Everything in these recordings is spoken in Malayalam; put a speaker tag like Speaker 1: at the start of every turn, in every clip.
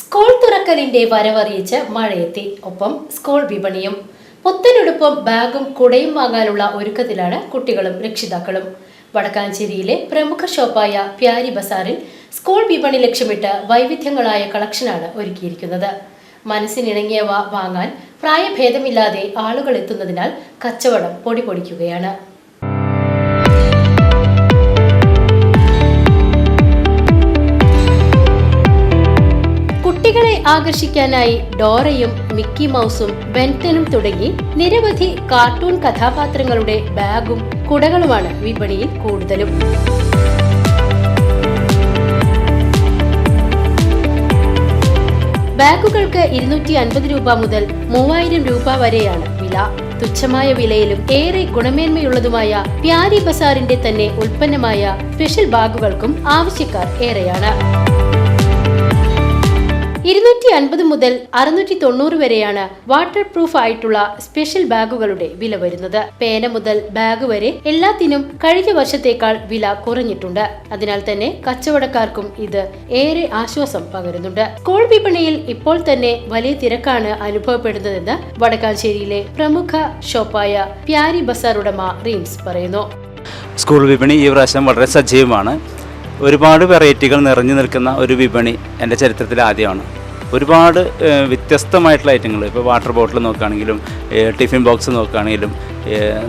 Speaker 1: സ്കൂൾ തുറക്കലിന്റെ വരവറിയിച്ച് മഴയെത്തി. ഒപ്പം സ്കൂൾ വിപണിയും പുത്തനുടുപ്പും ബാഗും കുടയും വാങ്ങാനുള്ള ഒരുക്കത്തിലാണ് കുട്ടികളും രക്ഷിതാക്കളും. വടക്കാഞ്ചേരിയിലെ പ്രമുഖ ഷോപ്പായ പ്യാരി ബസാറിൽ സ്കൂൾ വിപണി ലക്ഷ്യമിട്ട് വൈവിധ്യങ്ങളായ കളക്ഷനാണ് ഒരുക്കിയിരിക്കുന്നത്. മനസ്സിനിണങ്ങിയവ വാങ്ങാൻ പ്രായഭേദമില്ലാതെ ആളുകൾ എത്തുന്നതിനാൽ കച്ചവടം പൊടി ആകർഷിക്കാനായി ഡോറയും മിക്കി മൗസും ബെന്റനും തുടങ്ങി നിരവധി കാർട്ടൂൺ കഥാപാത്രങ്ങളുടെ ബാഗും കുടകളുമാണ് വിപണിയിൽ കൂടുതലും. ബാഗുകൾക്ക് ഇരുന്നൂറ്റി അൻപത് രൂപ മുതൽ മൂവായിരം രൂപ വരെയാണ് വില. തുച്ഛമായ വിലയിലും ഏറെ ഗുണമേന്മയുള്ളതുമായ പ്യാരി ബസാറിന്റെ തന്നെ ഉൽപ്പന്നമായ സ്പെഷ്യൽ ബാഗുകൾക്കും ആവശ്യക്കാർ ഏറെയാണ്. ഇരുന്നൂറ്റി അൻപത് മുതൽ അറുന്നൂറ്റി തൊണ്ണൂറ് വരെയാണ് വാട്ടർ പ്രൂഫ് ആയിട്ടുള്ള സ്പെഷ്യൽ ബാഗുകളുടെ വില വരുന്നത്. പേന മുതൽ ബാഗ് വരെ എല്ലാത്തിനും കഴിഞ്ഞ വർഷത്തേക്കാൾ വില കുറഞ്ഞിട്ടുണ്ട്. അതിനാൽ തന്നെ കച്ചവടക്കാർക്കും ഇത് ഏറെ ആശ്വാസം പകരുന്നുണ്ട്. സ്കൂൾ വിപണിയിൽ ഇപ്പോൾ തന്നെ വലിയ തിരക്കാണ് അനുഭവപ്പെടുന്നതെന്ന് വടക്കാഞ്ചേരിയിലെ പ്രമുഖ ഷോപ്പായ പ്യാരി ബസാർ ഉടമ റീംസ് പറയുന്നു.
Speaker 2: സ്കൂൾ വിപണി ഈ പ്രാവശ്യം വളരെ സജീവമാണ്. ഒരുപാട് വെറൈറ്റികൾ നിറഞ്ഞു നിൽക്കുന്ന ഒരു വിപണി എന്റെ ചരിത്രത്തിൽ ആദ്യമാണ്. ഒരുപാട് വ്യത്യസ്തമായിട്ടുള്ള ഐറ്റങ്ങൾ ഇപ്പോൾ വാട്ടർ ബോട്ടിൽ നോക്കുകയാണെങ്കിലും ടിഫിൻ ബോക്സ് നോക്കുകയാണെങ്കിലും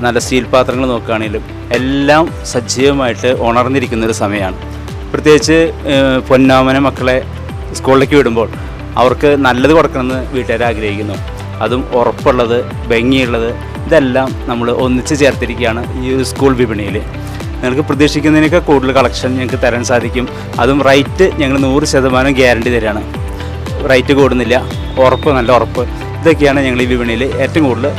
Speaker 2: നല്ല സ്റ്റീൽ പാത്രങ്ങൾ നോക്കുകയാണെങ്കിലും എല്ലാം സജീവമായിട്ട് ഉണർന്നിരിക്കുന്ന ഒരു സമയമാണ് പ്രത്യേകിച്ച് പൊന്നാമന മക്കളെ സ്കൂളിലേക്ക് വിടുമ്പോൾ അവർക്ക് നല്ലത് കൊടുക്കണമെന്ന് വീട്ടുകാർ ആഗ്രഹിക്കുന്നു. അതും ഉറപ്പുള്ളത് ഭംഗിയുള്ളത് ഇതെല്ലാം നമ്മൾ ഒന്നിച്ച് ചേർത്തിരിക്കുകയാണ് ഈ സ്കൂൾ വിപണിയിൽ. നിങ്ങൾക്ക് പ്രതീക്ഷിക്കുന്നതിനൊക്കെ കൂടുതൽ കളക്ഷൻ ഞങ്ങൾക്ക് തരാൻ സാധിക്കും. അതും റൈറ്റ് ഞങ്ങൾ നൂറ് ശതമാനം ഗ്യാരണ്ടി തരാണ് റൈറ്റ് കൂടുന്നില്ല. ഉറപ്പ് നല്ല ഉറപ്പ്. ഇതൊക്കെയാണ് ഞങ്ങൾ ഈ വിപണിയിൽ ഏറ്റവും കൂടുതൽ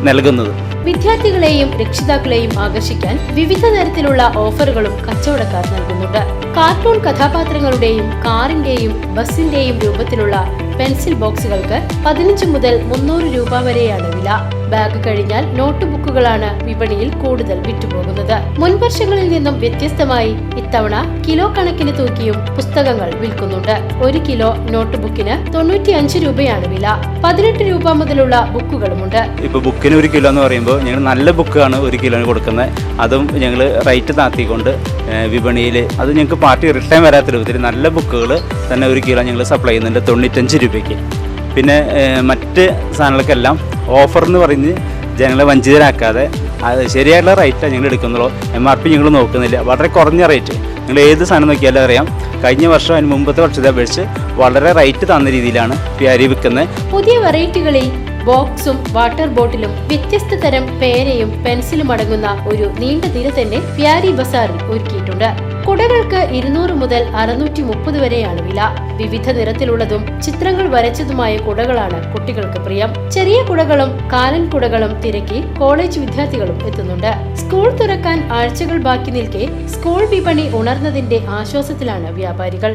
Speaker 2: നൽകുന്നത്.
Speaker 1: വിദ്യാർത്ഥികളെയും രക്ഷിതാക്കളെയും ആകർഷിക്കാൻ വിവിധ തരത്തിലുള്ള ഓഫറുകളും കച്ചവടക്കാർ നൽകുന്നുണ്ട്. കാർട്ടൂൺ കഥാപാത്രങ്ങളുടെയും കാറിന്റെയും ബസിന്റെയും രൂപത്തിലുള്ള പെൻസിൽ ബോക്സുകൾക്ക് പതിനഞ്ച് മുതൽ മുന്നൂറ് രൂപ വരെയാണ് വില. ബാഗ് കഴിഞ്ഞാൽ നോട്ട് ബുക്കുകളാണ് വിപണിയിൽ കൂടുതൽ വിറ്റുപോകുന്നത്. മുൻവർഷങ്ങളിൽ നിന്നും വ്യത്യസ്തമായി ഇത്തവണ കിലോ കണക്കിന് തൂക്കിയും പുസ്തകങ്ങൾ വിൽക്കുന്നുണ്ട്. ഒരു കിലോ നോട്ട് ബുക്കിന് തൊണ്ണൂറ്റി അഞ്ച് രൂപയാണ് വില. പതിനെട്ട് രൂപ മുതലുള്ള ബുക്കുകളുമുണ്ട്.
Speaker 2: ഇപ്പൊ ബുക്കിന് ഒരു കിലോ എന്ന് പറയുമ്പോൾ ഞങ്ങൾ നല്ല ബുക്കാണ് ഒരു കിലോന് കൊടുക്കുന്നത് അതും ഞങ്ങൾ റേറ്റ് താത്തിക്കൊണ്ട് വിപണിയിൽ അത് ഞങ്ങൾക്ക് പാർട്ടി റിട്ടേൺ വരാത്ത രൂപത്തിൽ നല്ല ബുക്കുകൾ തന്നെ ഒരു കിലോ ഞങ്ങൾ സപ്ലൈ ചെയ്യുന്നുണ്ട് തൊണ്ണൂറ്റഞ്ച് രൂപയ്ക്ക്. പിന്നെ മറ്റ് സാധനങ്ങൾക്കെല്ലാം ഓഫർ എന്ന് പറഞ്ഞ് ജനങ്ങളെ വഞ്ചിതരാക്കാതെ അത് ശരിയായിട്ടുള്ള റേറ്റാണ് ഞങ്ങൾ എടുക്കുന്നുള്ളൂ. എം ആർ പി ഞങ്ങൾ നോക്കുന്നില്ല. വളരെ കുറഞ്ഞ റേറ്റ്. നിങ്ങൾ ഏത് സാധനം നോക്കിയാലും അറിയാം. കഴിഞ്ഞ വർഷം അതിന് മുമ്പത്തെ വർഷത്തെ അപേക്ഷിച്ച് വളരെ റേറ്റ് തന്ന രീതിയിലാണ് പ്യാരി വിൽക്കുന്നത്
Speaker 1: പുതിയ വെറൈറ്റികളിൽ ബോക്സും വാട്ടർ ബോട്ടിലും വ്യത്യസ്ത തരം പേനയും പെൻസിലും അടങ്ങുന്ന ഒരു നീണ്ട നിര തന്നെ പ്യാരി ബസാറിൽ ഒരുക്കിയിട്ടുണ്ട്. കുടകൾക്ക് ഇരുന്നൂറ് മുതൽ അറുന്നൂറ്റി മുപ്പത് വരെയാണ് വില. വിവിധ നിറത്തിലുള്ളതും ചിത്രങ്ങൾ വരച്ചതുമായ കുടകളാണ് കുട്ടികൾക്ക് പ്രിയം. ചെറിയ കുടകളും കാലൻ കുടകളും തിരക്കി കോളേജ് വിദ്യാർത്ഥികളും എത്തുന്നുണ്ട്. സ്കൂൾ തുറക്കാൻ ആഴ്ചകൾ ബാക്കി നിൽക്കെ സ്കൂൾ വിപണി ഉണർന്നതിന്റെ ആശ്വാസത്തിലാണ് വ്യാപാരികൾ.